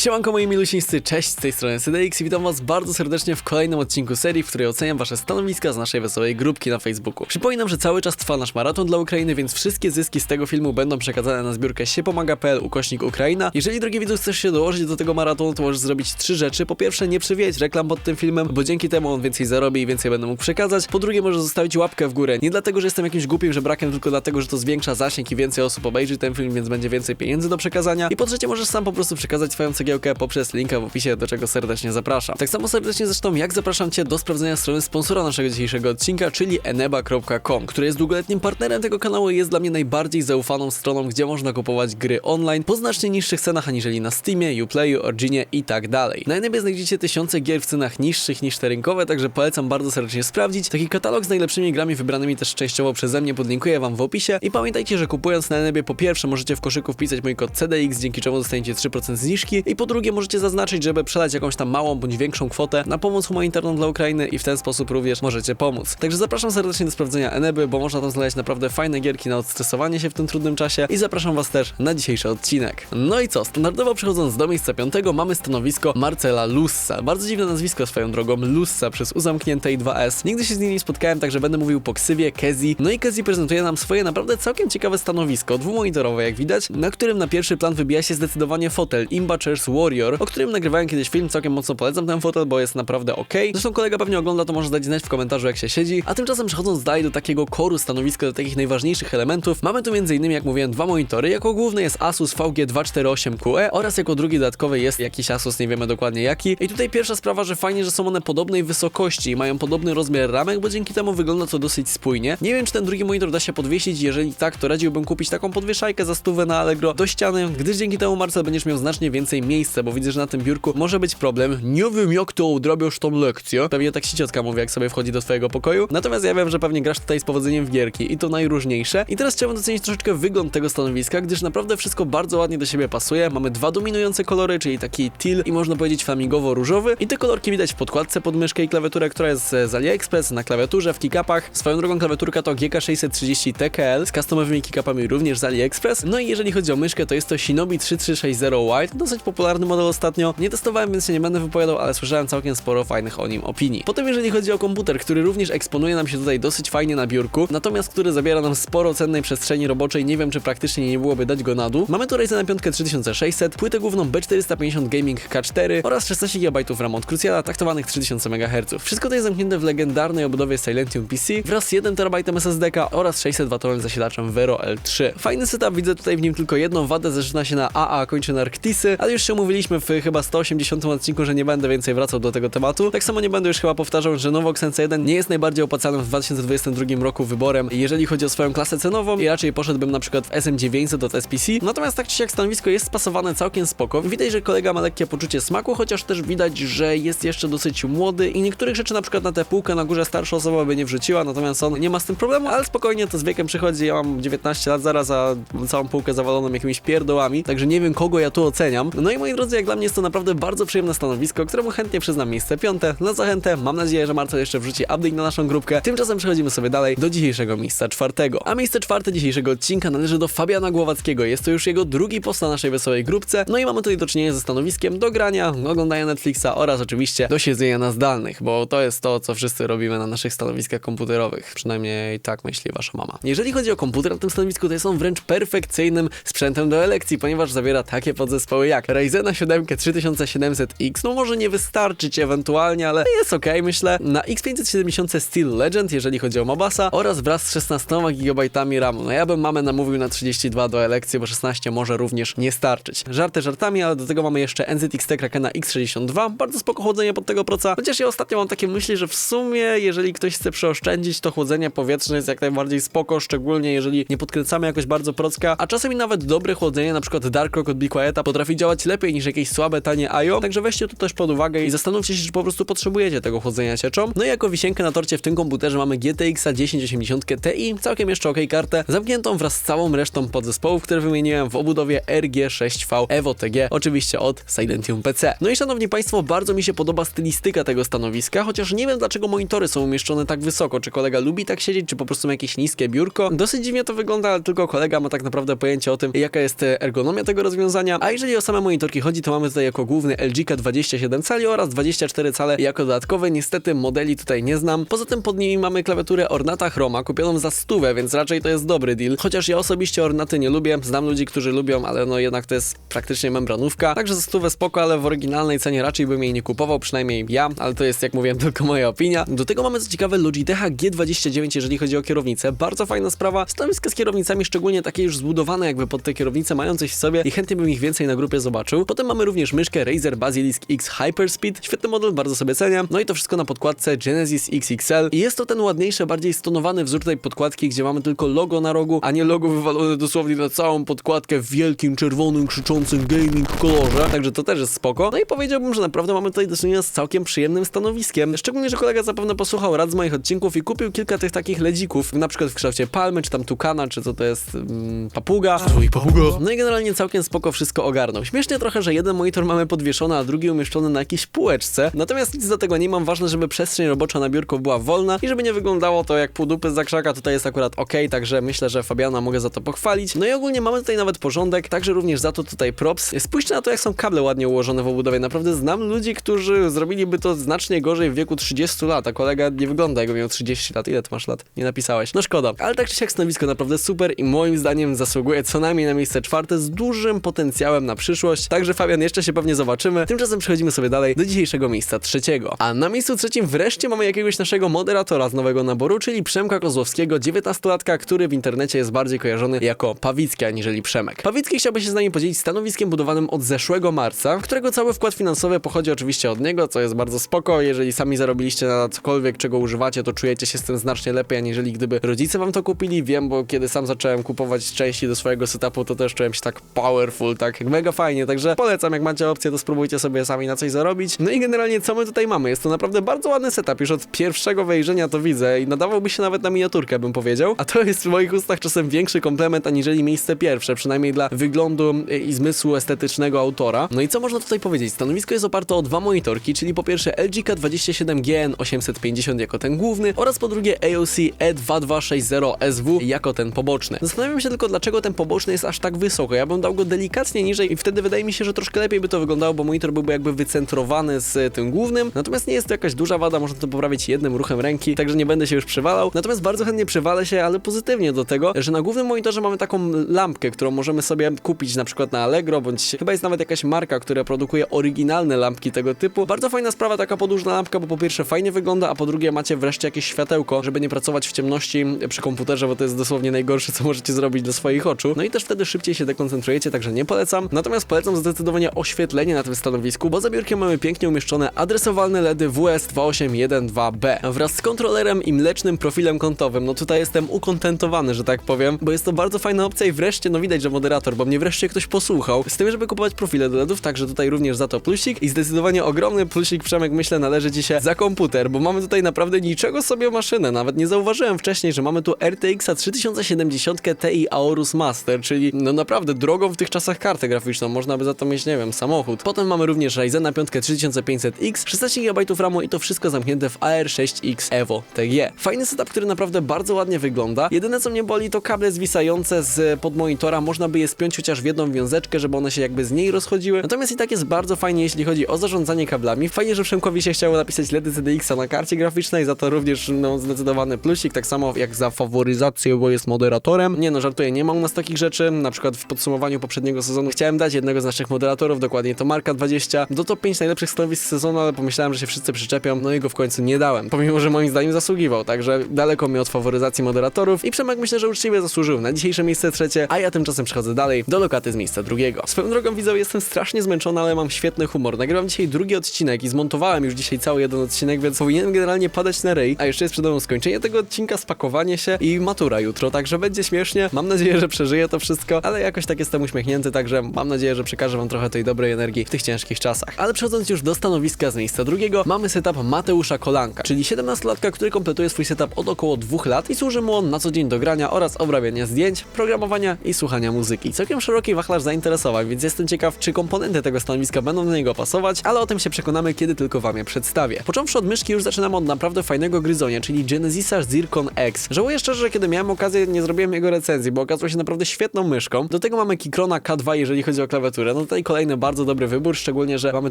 Siemanko moi milusińscy, cześć z tej strony CDX i witam was bardzo serdecznie w kolejnym odcinku serii, w której oceniam wasze stanowiska z naszej wesołej grupki na Facebooku. Przypominam, że cały czas trwa nasz maraton dla Ukrainy, więc wszystkie zyski z tego filmu będą przekazane na zbiórkę siepomaga.pl ukośnik Ukraina. Jeżeli drogi widzu chcesz się dołożyć do tego maratonu, to możesz zrobić trzy rzeczy. Po pierwsze, nie przywijać reklam pod tym filmem, bo dzięki temu on więcej zarobi i więcej będę mógł przekazać. Po drugie, możesz zostawić łapkę w górę. Nie dlatego, że jestem jakimś głupim żebrakiem, tylko dlatego, że to zwiększa zasięg i więcej osób obejrzy ten film, więc będzie więcej pieniędzy do przekazania. I po trzecie, możesz sam po prostu przekazać swoją poprzez linka w opisie, do czego serdecznie zapraszam. Tak samo serdecznie zresztą, jak zapraszam Cię do sprawdzenia strony sponsora naszego dzisiejszego odcinka, czyli eneba.com, który jest długoletnim partnerem tego kanału i jest dla mnie najbardziej zaufaną stroną, gdzie można kupować gry online po znacznie niższych cenach aniżeli na Steamie, Uplayu, Originie i tak dalej. Na Enebie znajdziecie tysiące gier w cenach niższych niż te rynkowe, także polecam bardzo serdecznie sprawdzić. Taki katalog z najlepszymi grami wybranymi też częściowo przeze mnie podlinkuję Wam w opisie i pamiętajcie, że kupując na Enebie po pierwsze możecie w koszyku wpisać mój kod CDX, dzięki czemu dostaniecie 3% zniżki i po drugie możecie zaznaczyć, żeby przelać jakąś tam małą bądź większą kwotę na pomoc humanitarną dla Ukrainy i w ten sposób również możecie pomóc. Także zapraszam serdecznie do sprawdzenia Eneby, bo można tam znaleźć naprawdę fajne gierki na odstresowanie się w tym trudnym czasie i zapraszam Was też na dzisiejszy odcinek. No i co, standardowo przechodząc do miejsca piątego mamy stanowisko Marcela Lussa. Bardzo dziwne nazwisko swoją drogą, Lussa przez uzamknięte i 2S. Nigdy się z nim nie spotkałem, także będę mówił po ksywie Kezi. No i Kezi prezentuje nam swoje naprawdę całkiem ciekawe stanowisko, dwumonitorowe jak widać, na którym na pierwszy plan wybija się zdecydowanie fotel Imba Chairs Warrior, o którym nagrywałem kiedyś film, całkiem mocno polecam ten fotel, bo jest naprawdę ok. Zresztą kolega pewnie ogląda, to może dać znać w komentarzu jak się siedzi. A tymczasem przechodząc dalej do takiego koru stanowiska, do takich najważniejszych elementów, mamy tu m.in. jak mówiłem dwa monitory, jako główny jest Asus VG248QE E oraz jako drugi dodatkowy jest jakiś Asus, nie wiemy dokładnie jaki. I tutaj pierwsza sprawa, że fajnie, że są one podobnej wysokości i mają podobny rozmiar ramek, bo dzięki temu wygląda to dosyć spójnie. Nie wiem, czy ten drugi monitor da się podwiesić, jeżeli tak, to radziłbym kupić taką podwieszajkę za stówę na Allegro do ściany, gdyż dzięki temu Marcel będziesz miał znacznie więcej miejsca, bo widzę, że na tym biurku może być problem. Nie wiem, jak to odrabiasz tą lekcję. Pewnie tak ci ciotka mówi, jak sobie wchodzi do twojego pokoju. Natomiast ja wiem, że pewnie grasz tutaj z powodzeniem w gierki i to najróżniejsze. I teraz chciałbym docenić troszeczkę wygląd tego stanowiska, gdyż naprawdę wszystko bardzo ładnie do siebie pasuje. Mamy dwa dominujące kolory, czyli taki teal i można powiedzieć flamingowo-różowy. I te kolorki widać w podkładce pod myszkę i klawiaturę, która jest z AliExpress, na klawiaturze, w kickupach. Swoją drogą klawiaturka to GK630 TKL z customowymi kickupami również z AliExpress. No i jeżeli chodzi o myszkę, to jest to Shinobi 3360 White, dosyć popularny model ostatnio. Nie testowałem, więc się nie będę wypowiadał, ale słyszałem całkiem sporo fajnych o nim opinii. Potem jeżeli chodzi o komputer, który również eksponuje nam się tutaj dosyć fajnie na biurku, natomiast który zabiera nam sporo cennej przestrzeni roboczej, nie wiem czy praktycznie nie byłoby dać go na dół. Mamy tu Ryzena 5 3600, płytę główną B450 Gaming K4 oraz 16 GB RAM od Cruciala taktowanych 3000 MHz. Wszystko to jest zamknięte w legendarnej obudowie Silentium PC wraz z 1 TB SSD oraz 600W zasilaczem Vero L3. Fajny setup, widzę tutaj w nim tylko jedną wadę, zaczyna się na AA, kończy na Arctisy, ale już się umówiliśmy w chyba 180 odcinku, że nie będę więcej wracał do tego tematu. Tak samo nie będę już chyba powtarzał, że Novox NC1 nie jest najbardziej opłacanym w 2022 roku wyborem, jeżeli chodzi o swoją klasę cenową i raczej poszedłbym na przykład w SM900 od SPC. Natomiast tak czy siak stanowisko jest spasowane całkiem spoko. Widać, że kolega ma lekkie poczucie smaku, chociaż też widać, że jest jeszcze dosyć młody i niektórych rzeczy na przykład na tę półkę na górze starsza osoba by nie wrzuciła, natomiast on nie ma z tym problemu, ale spokojnie to z wiekiem przychodzi. Ja mam 19 lat zaraz, a całą półkę zawaloną jakimiś pierdołami, także nie wiem kogo ja tu oceniam. No i moi drodzy, jak dla mnie jest to naprawdę bardzo przyjemne stanowisko, któremu chętnie przyznam miejsce piąte. Na zachętę mam nadzieję, że Marcel jeszcze wrzuci update na naszą grupkę. Tymczasem przechodzimy sobie dalej do dzisiejszego miejsca czwartego. A miejsce czwarte dzisiejszego odcinka należy do Fabiana Głowackiego. Jest to już jego drugi post na naszej wesołej grupce. No i mamy tutaj do czynienia ze stanowiskiem do grania, oglądania Netflixa oraz oczywiście do siedzenia na zdalnych, bo to jest to, co wszyscy robimy na naszych stanowiskach komputerowych. Przynajmniej tak myśli wasza mama. Jeżeli chodzi o komputer na tym stanowisku, to jest on wręcz perfekcyjnym sprzętem do elekcji, ponieważ zawiera takie podzespoły jak Ryzena 7 3700X, no może nie wystarczyć ewentualnie, ale jest ok, myślę. Na X570 Steel Legend, jeżeli chodzi o Mobasa, oraz wraz z 16 GB RAMu. No ja bym mamę namówił na 32 do elekcji, bo 16 może również nie starczyć. Żarty żartami, ale do tego mamy jeszcze NZXT Krakena X62, bardzo spoko chłodzenie pod tego proca. Chociaż ja ostatnio mam takie myśli, że w sumie, jeżeli ktoś chce przeoszczędzić, to chłodzenie powietrzne jest jak najbardziej spoko, szczególnie jeżeli nie podkręcamy jakoś bardzo procka, a czasem i nawet dobre chłodzenie, na przykład Dark Rock od Be Quieta potrafi działać lepiej niż jakieś słabe, tanie IO, także weźcie to też pod uwagę i zastanówcie się, czy po prostu potrzebujecie tego chłodzenia cieczą. No i jako wisienkę na torcie w tym komputerze mamy GTX 1080 Ti, całkiem jeszcze ok kartę, zamkniętą wraz z całą resztą podzespołów, które wymieniłem w obudowie RG6V Evo TG, oczywiście od Silentium PC. No i szanowni państwo, bardzo mi się podoba stylistyka tego stanowiska, chociaż nie wiem dlaczego monitory są umieszczone tak wysoko, czy kolega lubi tak siedzieć, czy po prostu ma jakieś niskie biurko. Dosyć dziwnie to wygląda, ale tylko kolega ma tak naprawdę pojęcie o tym, jaka jest ergonomia tego rozwiązania, a jeżeli o same monitory monitorki chodzi, to mamy tutaj jako główny LG 27 cali oraz 24 cale jako dodatkowe. Niestety modeli tutaj nie znam. Poza tym pod nimi mamy klawiaturę Ornata Chroma kupioną za stówę, więc raczej to jest dobry deal. Chociaż ja osobiście Ornaty nie lubię, znam ludzi, którzy lubią, ale no jednak to jest praktycznie membranówka. Także za stówę spoko, ale w oryginalnej cenie raczej bym jej nie kupował, przynajmniej ja, ale to jest jak mówiłem tylko moja opinia. Do tego mamy co ciekawe Logitecha G29, jeżeli chodzi o kierownicę. Bardzo fajna sprawa. Stanowiska z kierownicami, szczególnie takie już zbudowane jakby pod te kierownice, mają coś w sobie i chętnie bym ich więcej na grupie zobaczył. Potem mamy również myszkę Razer Basilisk X Hyperspeed. Świetny model, bardzo sobie cenię. No i to wszystko na podkładce Genesis XXL. I jest to ten ładniejszy, bardziej stonowany wzór tej podkładki, gdzie mamy tylko logo na rogu, a nie logo wywalone dosłownie na całą podkładkę w wielkim, czerwonym, krzyczącym gaming kolorze. Także to też jest spoko. No i powiedziałbym, że naprawdę mamy tutaj do czynienia z całkiem przyjemnym stanowiskiem. Szczególnie, że kolega zapewne posłuchał rad z moich odcinków i kupił kilka tych takich ledzików, na przykład w kształcie palmy, czy tam tukana, czy co to jest, mm, papuga. Papuga. No i generalnie całkiem spoko wszystko ogarnął. Śmiesznie trochę, że jeden monitor mamy podwieszony, a drugi umieszczony na jakiejś półeczce. Natomiast nic do tego nie mam. Ważne, żeby przestrzeń robocza na biurku była wolna i żeby nie wyglądało to jak pół dupy z zakrzaka. Tutaj jest akurat ok, także myślę, że Fabiana mogę za to pochwalić. No i ogólnie mamy tutaj nawet porządek, także również za to tutaj props. Spójrzcie na to, jak są kable ładnie ułożone w obudowie. Naprawdę znam ludzi, którzy zrobiliby to znacznie gorzej w wieku 30 lat, a kolega nie wygląda jakby miał 30 lat. Ile ty masz lat? Nie napisałeś. No szkoda. Ale tak czy siak stanowisko naprawdę super i moim zdaniem zasługuje co najmniej na miejsce czwarte z dużym potencjałem na przyszłość. Także Fabian, jeszcze się pewnie zobaczymy. Tymczasem przechodzimy sobie dalej do dzisiejszego miejsca trzeciego. A na miejscu trzecim wreszcie mamy jakiegoś naszego moderatora z nowego naboru, czyli Przemka Kozłowskiego, 19-latka, który w internecie jest bardziej kojarzony jako Pawicki aniżeli Przemek. Pawicki chciałby się z nami podzielić stanowiskiem budowanym od zeszłego marca, którego cały wkład finansowy pochodzi oczywiście od niego, co jest bardzo spoko. Jeżeli sami zarobiliście na cokolwiek, czego używacie, to czujecie się z tym znacznie lepiej, aniżeli gdyby rodzice wam to kupili. Wiem, bo kiedy sam zacząłem kupować części do swojego setupu, to też czułem się tak powerful, tak mega fajnie, także polecam, jak macie opcję, to spróbujcie sobie sami na coś zarobić. No i generalnie co my tutaj mamy? Jest to naprawdę bardzo ładny setup, już od pierwszego wejrzenia to widzę i nadawałby się nawet na miniaturkę, bym powiedział. A to jest w moich ustach czasem większy komplement, aniżeli miejsce pierwsze, przynajmniej dla wyglądu i zmysłu estetycznego autora. No i co można tutaj powiedzieć? Stanowisko jest oparte o dwa monitorki, czyli po pierwsze LG K27GN 850 jako ten główny oraz po drugie AOC E2260SW jako ten poboczny. Zastanawiam się tylko, dlaczego ten poboczny jest aż tak wysoko. Ja bym dał go delikatnie niżej i wtedy wydaje mi się, że troszkę lepiej by to wyglądało, bo monitor byłby jakby wycentrowany z tym głównym. Natomiast nie jest to jakaś duża wada, można to poprawić jednym ruchem ręki, także nie będę się już przywalał. Natomiast bardzo chętnie przywalę się, ale pozytywnie do tego, że na głównym monitorze mamy taką lampkę, którą możemy sobie kupić na przykład na Allegro, bądź chyba jest nawet jakaś marka, która produkuje oryginalne lampki tego typu. Bardzo fajna sprawa, taka podłużna lampka, bo po pierwsze fajnie wygląda, a po drugie macie wreszcie jakieś światełko, żeby nie pracować w ciemności przy komputerze, bo to jest dosłownie najgorsze, co możecie zrobić dla swoich oczu. No i też wtedy szybciej się dekoncentrujecie, także nie polecam. Natomiast polecam zdecydowanie oświetlenie na tym stanowisku, bo za biurkiem mamy pięknie umieszczone adresowalne LEDy WS2812B wraz z kontrolerem i mlecznym profilem kątowym. No tutaj jestem ukontentowany, że tak powiem, bo jest to bardzo fajna opcja i wreszcie, no widać, że moderator, bo mnie wreszcie ktoś posłuchał. Z tym, żeby kupować profile do LEDów, także tutaj również za to plusik i zdecydowanie ogromny plusik, Przemek, myślę, należy Ci się za komputer, bo mamy tutaj naprawdę niczego sobie maszynę. Nawet nie zauważyłem wcześniej, że mamy tu RTX 3070 Ti Aorus Master, czyli no naprawdę drogą w tych czasach kartę graficzną. Można by za to mieć, nie wiem, samochód. Potem mamy również Ryzena 5 3500X, 16 GB RAMu i to wszystko zamknięte w AR6X Evo TG. Fajny setup, który naprawdę bardzo ładnie wygląda. Jedyne co mnie boli to kable zwisające z pod monitora. Można by je spiąć chociaż w jedną wiązeczkę, żeby one się jakby z niej rozchodziły. Natomiast i tak jest bardzo fajnie, jeśli chodzi o zarządzanie kablami. Fajnie, że Przemkowi się chciało napisać LEDy CDX-a na karcie graficznej, za to również no, zdecydowany plusik, tak samo jak za faworyzację, bo jest moderatorem. Nie no, żartuję, nie ma u nas takich rzeczy. Na przykład w podsumowaniu poprzedniego sezonu chciałem dać jednego z naszych moderatorów, dokładnie to Marka 20, do top 5 najlepszych stanowisk sezonu, ale pomyślałem, że się wszyscy przyczepią, no i go w końcu nie dałem. Pomimo, że moim zdaniem zasługiwał, także daleko mi od faworyzacji moderatorów i Przemek myślę, że uczciwie zasłużył na dzisiejsze miejsce trzecie, a ja tymczasem przechodzę dalej do lokaty z miejsca drugiego. Swoją drogą widzę, jestem strasznie zmęczony, ale mam świetny humor. Nagrywam dzisiaj drugi odcinek i zmontowałem już dzisiaj cały jeden odcinek, więc powinienem generalnie padać na rej, a jeszcze jest przed mną skończenie tego odcinka, spakowanie się i matura jutro, także będzie śmiesznie. Mam nadzieję, że przeżyję to wszystko, ale jakoś tak jestem uśmiechnięty, także mam nadzieję, że przekażę wam trochę tej dobrej energii w tych ciężkich czasach. Ale przechodząc już do stanowiska z miejsca drugiego, mamy setup Mateusza Kolanka, czyli 17-latka, który kompletuje swój setup od około dwóch lat i służy mu on na co dzień do grania oraz obrabiania zdjęć, programowania i słuchania muzyki. Całkiem szeroki wachlarz zainteresowań, więc jestem ciekaw, czy komponenty tego stanowiska będą do niego pasować, ale o tym się przekonamy, kiedy tylko wam je przedstawię. Począwszy od myszki już zaczynamy od naprawdę fajnego gryzonia, czyli Genesisa Zircon X. Żałuję szczerze, że kiedy miałem okazję, nie zrobiłem jego recenzji, bo okazał się naprawdę świetną myszką. Do tego mamy Kikrona K2, jeżeli chodzi o klawiaturę. No No tutaj kolejny bardzo dobry wybór, szczególnie, że mamy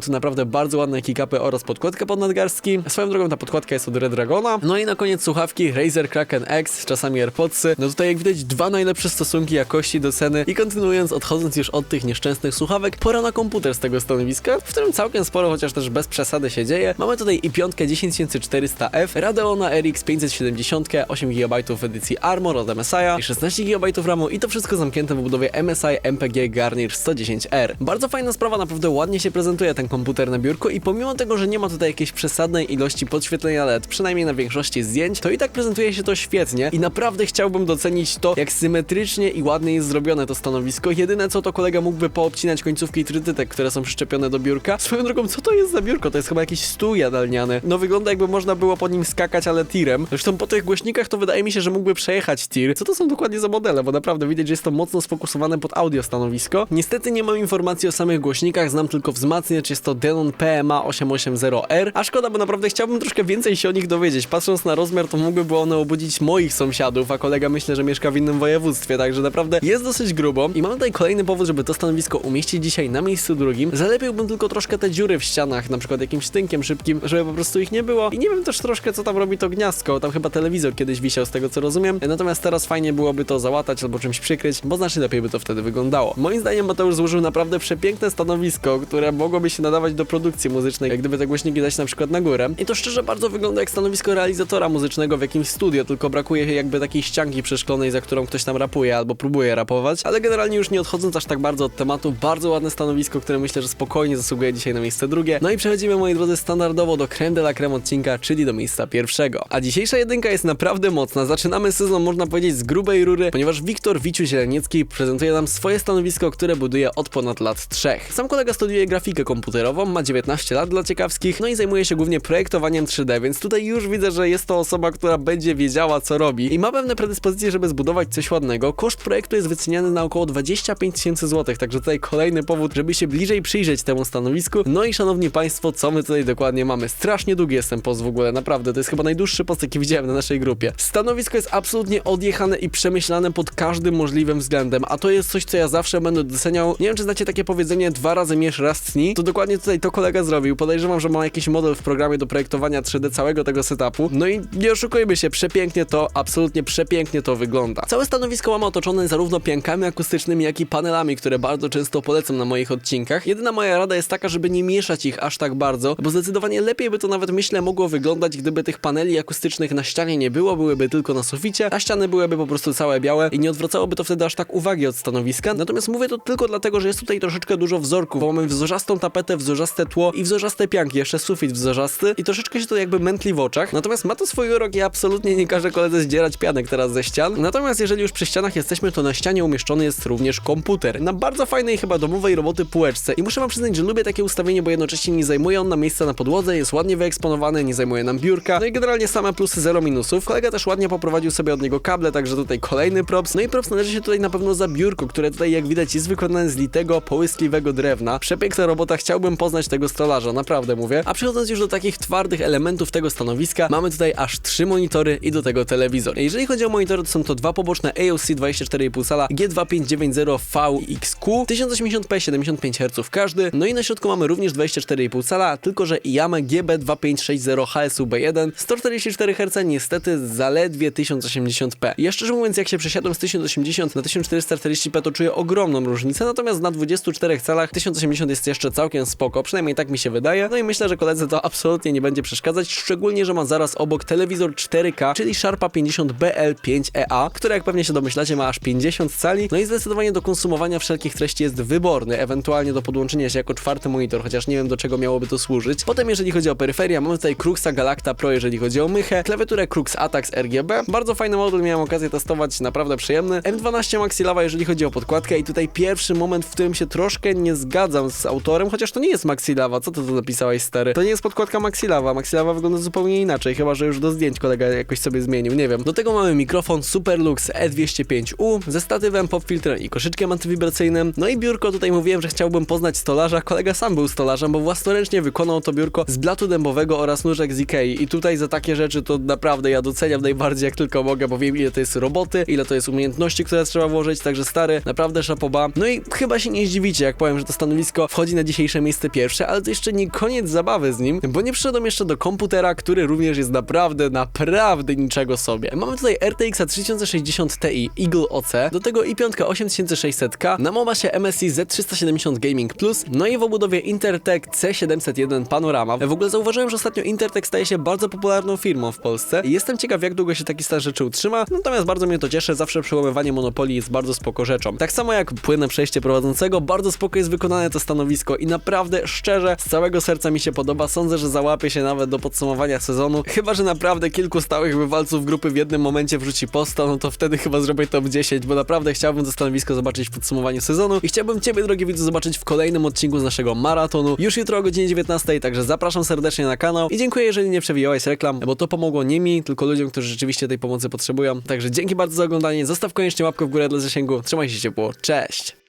tu naprawdę bardzo ładne kickupy oraz podkładkę pod nadgarstki. Swoją drogą ta podkładka jest od Red Dragona. No i na koniec słuchawki Razer Kraken X, czasami AirPodsy. No tutaj jak widać dwa najlepsze stosunki jakości do ceny i kontynuując, odchodząc już od tych nieszczęsnych słuchawek, pora na komputer z tego stanowiska, w którym całkiem sporo, chociaż też bez przesady się dzieje. Mamy tutaj i piątkę 10400F, Radeona RX 570, 8 GB w edycji Armor od MSI i 16 GB RAMu i to wszystko zamknięte w budowie MSI MPG Garnier 110R. Bardzo fajna sprawa, naprawdę ładnie się prezentuje ten komputer na biurku i pomimo tego, że nie ma tutaj jakiejś przesadnej ilości podświetlenia LED, przynajmniej na większości zdjęć, to i tak prezentuje się to świetnie i naprawdę chciałbym docenić to, jak symetrycznie i ładnie jest zrobione to stanowisko. Jedyne co to kolega mógłby poobcinać końcówki trytytek, które są przyczepione do biurka. Swoją drogą, co to jest za biurko? To jest chyba jakiś stół jadalniany. No wygląda jakby można było po nim skakać, ale tirem. Zresztą po tych głośnikach to wydaje mi się, że mógłby przejechać tir. Co to są dokładnie za modele? Bo naprawdę widać, że jest to mocno sfokusowane pod audio stanowisko. Niestety nie mam informacji o samych głośnikach, znam tylko wzmacniacz, jest to Denon PMA 880R, a szkoda, bo naprawdę chciałbym troszkę więcej się o nich dowiedzieć. Patrząc na rozmiar, to mogłyby one obudzić moich sąsiadów, a kolega myślę, że mieszka w innym województwie, także naprawdę jest dosyć grubo. I mam tutaj kolejny powód, żeby to stanowisko umieścić dzisiaj na miejscu drugim. Zalepiłbym tylko troszkę te dziury w ścianach, na przykład jakimś tynkiem szybkim, żeby po prostu ich nie było. I nie wiem też troszkę, co tam robi to gniazdko. Tam chyba telewizor kiedyś wisiał, z tego co rozumiem. Natomiast teraz fajnie byłoby to załatać albo czymś przykryć, bo znacznie lepiej by to wtedy wyglądało. Moim zdaniem Mateusz złożył naprawdę przepiękne stanowisko, które mogłoby się nadawać do produkcji muzycznej, jak gdyby te głośniki dać na przykład na górę. I to szczerze bardzo wygląda jak stanowisko realizatora muzycznego w jakimś studio, tylko brakuje jakby takiej ścianki przeszklonej, za którą ktoś tam rapuje albo próbuje rapować. Ale generalnie już nie odchodząc aż tak bardzo od tematu, bardzo ładne stanowisko, które myślę, że spokojnie zasługuje dzisiaj na miejsce drugie. No i przechodzimy, moi drodzy, standardowo do creme de la creme odcinka, czyli do miejsca pierwszego. A dzisiejsza jedynka jest naprawdę mocna. Zaczynamy sezon, można powiedzieć, z grubej rury, ponieważ Wiktor Wiciu Zieleniecki prezentuje nam swoje stanowisko, które buduje od ponad lat trzech. Sam kolega studiuje grafikę komputerową, ma 19 lat dla ciekawskich, no i zajmuje się głównie projektowaniem 3D, więc tutaj już widzę, że jest to osoba, która będzie wiedziała, co robi i ma pewne predyspozycje, żeby zbudować coś ładnego. Koszt projektu jest wyceniany na około 25 tysięcy złotych, także tutaj kolejny powód, żeby się bliżej przyjrzeć temu stanowisku. No i szanowni państwo, co my tutaj dokładnie mamy? Strasznie długi jest ten post w ogóle, naprawdę, to jest chyba najdłuższy post, jaki widziałem na naszej grupie. Stanowisko jest absolutnie odjechane i przemyślane pod każdym możliwym względem, a to jest coś, co ja zawsze będę doceniał. Nie wiem, czy znacie takie powiedzenie dwa razy mierz, raz tni, to dokładnie tutaj to kolega zrobił. Podejrzewam, że ma jakiś model w programie do projektowania 3D całego tego setupu. No i nie oszukujmy się, przepięknie to, absolutnie przepięknie to wygląda. Całe stanowisko mamy otoczone zarówno piankami akustycznymi, jak i panelami, które bardzo często polecam na moich odcinkach. Jedyna moja rada jest taka, żeby nie mieszać ich aż tak bardzo, bo zdecydowanie lepiej by to nawet myślę mogło wyglądać, gdyby tych paneli akustycznych na ścianie nie było, byłyby tylko na suficie, a ściany byłyby po prostu całe białe i nie odwracałoby to wtedy aż tak uwagi od stanowiska. Natomiast mówię to tylko dlatego, że jest tutaj troszeczkę dużo wzorków, bo mamy wzorzastą tapetę, wzorzaste tło i wzorzaste pianki, jeszcze sufit wzorzasty i troszeczkę się to jakby mętli w oczach. Natomiast ma to swój urok i absolutnie nie każę koledze zdzierać pianek teraz ze ścian. Natomiast jeżeli już przy ścianach jesteśmy, to na ścianie umieszczony jest również komputer. Na bardzo fajnej chyba domowej roboty półeczce i muszę wam przyznać, że lubię takie ustawienie, bo jednocześnie nie zajmuje on nam miejsca na podłodze, jest ładnie wyeksponowany, nie zajmuje nam biurka, no i generalnie same plusy, zero minusów. Kolega też ładnie poprowadził sobie od niego kable, także tutaj kolejny props. No i props należy się tutaj na pewno za biurko, które tutaj jak widać jest wykonane z litego, połyskliwego drewna. Przepiękna robota, chciałbym poznać tego stolarza, naprawdę mówię. A przechodząc już do takich twardych elementów tego stanowiska, mamy tutaj aż trzy monitory i do tego telewizor. Jeżeli chodzi o monitory, to są to dwa poboczne AOC 24,5 cala G2590VXQ 1080p 75 Hz każdy. No i na środku mamy również 24,5 cala, tylko że Yamaha GB2560 HSUB1 144 Hz niestety zaledwie 1080p. Ja szczerze mówiąc, jak się przesiadłem z 1080 na 1440p, to czuję ogromną różnicę, natomiast na 24 calach 1080 jest jeszcze całkiem spoko, przynajmniej tak mi się wydaje. No i myślę, że koledze to absolutnie nie będzie przeszkadzać, szczególnie, że ma zaraz obok telewizor 4K, czyli Sharpa 50 BL5EA, który jak pewnie się domyślacie ma aż 50 cali, no i zdecydowanie do konsumowania wszelkich treści jest wyborny, ewentualnie do podłączenia się jako czwarty monitor, chociaż nie wiem do czego miałoby to służyć. Potem jeżeli chodzi o peryferia, mamy tutaj Cruxa Galacta Pro, jeżeli chodzi o mychę, klawiaturę Crux Atax RGB, bardzo fajny model, miałem okazję testować, naprawdę przyjemny. M12 Maxilava, jeżeli chodzi o podkładkę i tutaj pierwszy moment, w którym się troszkę nie zgadzam z autorem, chociaż to nie jest Maxilava, co ty tu napisałeś stary? To nie jest podkładka Maxilava, Maxilava wygląda zupełnie inaczej, chyba że już do zdjęć kolega jakoś sobie zmienił, nie wiem. Do tego mamy mikrofon Superlux E205U ze statywem, popfiltrem i koszyczkiem antywibracyjnym. No i biurko, tutaj mówiłem, że chciałbym poznać stolarza, kolega sam był stolarzem, bo własnoręcznie wykonał to biurko z blatu dębowego oraz nóżek z Ikei i tutaj za takie rzeczy to naprawdę ja doceniam najbardziej jak tylko mogę, bo wiem ile to jest roboty, ile to jest umiejętności, które trzeba włożyć, także stary, naprawdę szapoba. No i chyba się nie zdziwi zdziwicie, jak powiem, że to stanowisko wchodzi na dzisiejsze miejsce pierwsze, ale to jeszcze nie koniec zabawy z nim, bo nie przyszedłem jeszcze do komputera, który również jest naprawdę, naprawdę niczego sobie. Mamy tutaj RTX 3060 Ti Eagle OC, do tego i5 8600K, na Momasie MSI Z370 Gaming Plus, no i w obudowie Intertech C701 Panorama. W ogóle zauważyłem, że ostatnio Intertech staje się bardzo popularną firmą w Polsce jestem ciekaw, jak długo się taki stan rzeczy utrzyma, natomiast bardzo mnie to cieszy, zawsze przełamywanie monopolii jest bardzo spoko rzeczą. Tak samo jak płynne przejście prowadzącego, bardzo spoko jest wykonane to stanowisko i naprawdę, szczerze, z całego serca mi się podoba, sądzę, że załapie się nawet do podsumowania sezonu, chyba, że naprawdę kilku stałych wywalców grupy w jednym momencie wrzuci posta, no to wtedy chyba zrobię top 10, bo naprawdę chciałbym to stanowisko zobaczyć w podsumowaniu sezonu i chciałbym Ciebie, drogi widzu, zobaczyć w kolejnym odcinku z naszego maratonu, już jutro o godzinie 19, także zapraszam serdecznie na kanał i dziękuję, jeżeli nie przewijałeś reklam, bo to pomogło nie mi, tylko ludziom, którzy rzeczywiście tej pomocy potrzebują. Także dzięki bardzo za oglądanie, zostaw koniecznie łapkę w górę dla zasięgu, trzymaj się ciepło, cześć!